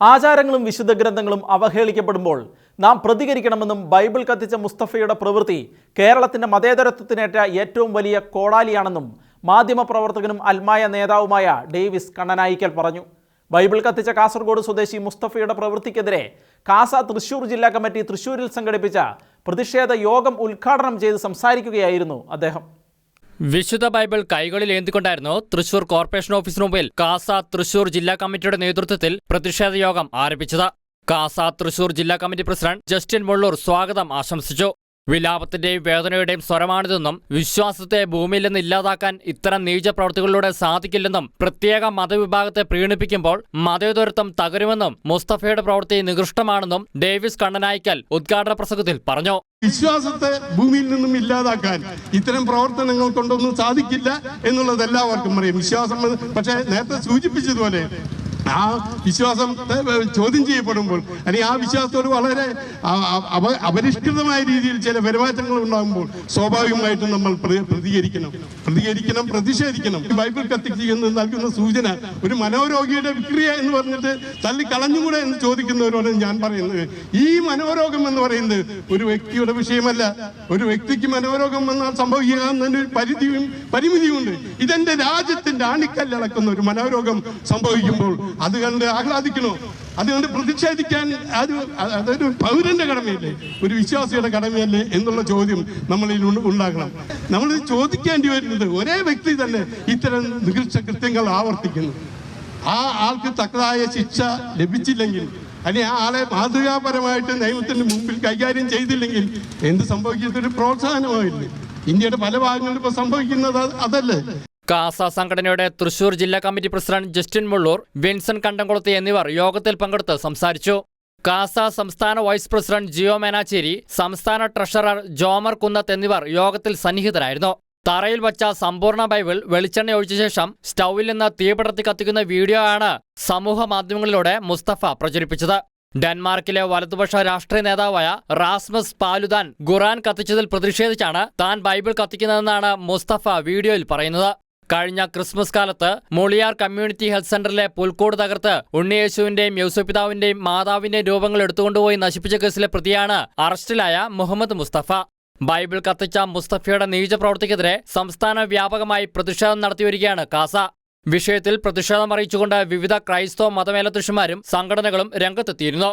ആചാരങ്ങളും വിശുദ്ധ ഗ്രന്ഥങ്ങളും അവഹേളിക്കപ്പെടുമ്പോൾ നാം പ്രതികരിക്കണമെന്നും ബൈബിൾ കത്തിച്ച മുസ്തഫയുടെ പ്രവൃത്തി കേരളത്തിന്റെ മതേതരത്വത്തിനേറ്റ ഏറ്റവും വലിയ കോടാലിയാണെന്നും മാധ്യമപ്രവർത്തകനും അൽമായ നേതാവുമായ ഡേവിസ് കണ്ണനായിക്കൽ പറഞ്ഞു. ബൈബിൾ കത്തിച്ച കാസർഗോഡ് സ്വദേശി മുസ്തഫയുടെ പ്രവൃത്തിക്കെതിരെ കാസ തൃശൂർ ജില്ലാ കമ്മിറ്റി തൃശൂരിൽ സംഘടിപ്പിച്ച പ്രതിഷേധ യോഗം ഉദ്ഘാടനം ചെയ്ത് സംസാരിക്കുകയായിരുന്നു അദ്ദേഹം. വിശുദ്ധ ബൈബിൾ കൈകളിൽ ഏന്തിക്കൊണ്ടായിരുന്നു തൃശൂർ കോർപ്പറേഷൻ ഓഫീസിന് മുമ്പിൽ കാസ തൃശൂർ ജില്ലാ കമ്മിറ്റിയുടെ നേതൃത്വത്തിൽ പ്രതിഷേധ യോഗം ആരംഭിച്ചത്. കാസ തൃശൂർ ജില്ലാ കമ്മിറ്റി പ്രസിഡന്റ് ജസ്റ്റിൻ മുള്ളൂർ സ്വാഗതം ആശംസിച്ചു. വിലാപത്തിന്റെയും വേദനയുടെയും സ്വരമാണിതെന്നും വിശ്വാസത്തെ ഭൂമിയിൽ നിന്ന് ഇല്ലാതാക്കാൻ ഇത്തരം നീച പ്രവൃത്തികളിലൂടെ സാധിക്കില്ലെന്നും പ്രത്യേക മതവിഭാഗത്തെ പ്രീണിപ്പിക്കുമ്പോൾ മതേതരത്വം തകരുമെന്നും മുസ്തഫയുടെ പ്രവൃത്തി നികൃഷ്ടമാണെന്നും ഡേവിസ് കണ്ണനായിക്കൽ ഉദ്ഘാടന പ്രസംഗത്തിൽ പറഞ്ഞു. വിശ്വാസത്തെ ഭൂമിയിൽ നിന്നും ഇല്ലാതാക്കാൻ ഇത്തരം പ്രവർത്തനങ്ങൾ കൊണ്ടൊന്നും സാധിക്കില്ല എന്നുള്ളത് എല്ലാവർക്കും അറിയാം. വിശ്വാസം പക്ഷേ നേരത്തെ സൂചിപ്പിച്ചതുപോലെ ആ വിശ്വാസം ചോദ്യം ചെയ്യപ്പെടുമ്പോൾ അല്ലെങ്കിൽ ആ വിശ്വാസത്തോട് വളരെ അപരിഷ്കൃതമായ രീതിയിൽ ചില പെരുമാറ്റങ്ങൾ ഉണ്ടാകുമ്പോൾ സ്വാഭാവികമായിട്ടും നമ്മൾ പ്ര- പ്രതികരിക്കണം. പ്രതികരിക്കണം പ്രതിഷേധിക്കണം. ബൈബിൾ ബൈബിൾ എന്ന് നൽകുന്ന സൂചന. ഒരു മനോരോഗിയുടെ വിക്രിയ എന്ന് പറഞ്ഞിട്ട് തള്ളിക്കളഞ്ഞുകൂടെ എന്ന് ചോദിക്കുന്നവരോട് ഞാൻ പറയുന്നത് ഈ മനോരോഗം എന്ന് പറയുന്നത് ഒരു വ്യക്തിയുടെ വിഷയമല്ല. ഒരു വ്യക്തിക്ക് മനോരോഗം വന്നാൽ സംഭവിക്കാവുന്നതിന് ഒരു പരിധിയും പരിമിതിയുമുണ്ട് ഇതെന്റെ രാജ്യത്തിന്റെ ആണിക്കല്ലളക്കുന്ന ഒരു മനോരോഗം സംഭവിക്കുമ്പോൾ അത് കണ്ട് ആഹ്ലാദിക്കണോ കണ്ട് പ്രതിഷേധിക്കാൻ അത് അതൊരു പൗരന്റെ കടമയല്ലേ? ഒരു വിശ്വാസിയുടെ കടമയല്ലേ എന്നുള്ള ചോദ്യം നമ്മളിൽ ഉണ്ട- ഉണ്ടാകണം. നമ്മൾ ചോദിക്കേണ്ടി വരുന്നത് ഒരേ വ്യക്തി തന്നെ ഇത്തരം നികൃഷ്ട കൃത്യങ്ങൾ ആവർത്തിക്കുന്നു. ആ ആൾക്ക് തക്കതായ ശിക്ഷ ലഭിച്ചില്ലെങ്കിൽ അല്ലെങ്കിൽ ആ ആളെ മാതൃകാപരമായിട്ട് നിയമത്തിന്റെ മുമ്പിൽ കൈകാര്യം ചെയ്തില്ലെങ്കിൽ എന്ത് സംഭവിക്കുന്നത് ഒരു പ്രോത്സാഹനമായില്ലേ? ഇന്ത്യയുടെ പല ഭാഗങ്ങളിലും ഇപ്പൊ സംഭവിക്കുന്നത് അതല്ലേ? കാസ സംഘടനയുടെ തൃശൂർ ജില്ലാ committee president Justin Mullur Vinson Kandamkulath എന്നിവർ യോഗത്തിൽ പങ്കെടുത്ത് സംസാരിച്ചു. കാസ സംസ്ഥാന വൈസ് പ്രസിഡന്റ് ജിയോ മേനാച്ചേരി സംസ്ഥാന ട്രഷറർ ജോമർ കുന്നത്ത് എന്നിവർ യോഗത്തിൽ സന്നിഹിതരായിരുന്നു. തറയിൽ വച്ച സമ്പൂർണ ബൈബിൾ വെളിച്ചെണ്ണ ഒഴിച്ച ശേഷം സ്റ്റൗവിൽ നിന്ന് തീപടർത്തി കത്തിക്കുന്ന വീഡിയോ ആണ് സമൂഹ മാധ്യമങ്ങളിലൂടെ മുസ്തഫ പ്രചരിപ്പിച്ചത്. ഡെൻമാർക്കിലെ വലതുപക്ഷ രാഷ്ട്രീയ നേതാവായ റാസ്മസ് പാലുദാൻ ഖുറാൻ കത്തിച്ചതിൽ പ്രതിഷേധിച്ചാണ് താൻ ബൈബിൾ കത്തിക്കുന്നതെന്നാണ് മുസ്തഫ വീഡിയോയിൽ പറയുന്നത്. കഴിഞ്ഞ ക്രിസ്മസ് കാലത്ത് മൊളിയാർ കമ്മ്യൂണിറ്റി ഹെൽത്ത് സെന്ററിലെ പുൽക്കോട് തകർത്ത് ഉണ്ണിയേശുവിന്റെയും യൗസപിതാവിന്റെയും മാതാവിന്റെയും രൂപങ്ങൾ എടുത്തുകൊണ്ടുപോയി നശിപ്പിച്ച കേസിലെ പ്രതിയാണ് അറസ്റ്റിലായ മുഹമ്മദ് മുസ്തഫ. ബൈബിൾ കത്തിച്ച മുസ്തഫയുടെ നീച പ്രവർത്തിക്കെതിരെ സംസ്ഥാന വ്യാപകമായി പ്രതിഷേധം നടത്തിവരികയാണ് കാസ. വിഷയത്തിൽ പ്രതിഷേധം അറിയിച്ചുകൊണ്ട് വിവിധ ക്രൈസ്തവ മതമേലധ്യക്ഷന്മാരും സംഘടനകളും രംഗത്തെത്തിയിരുന്നു.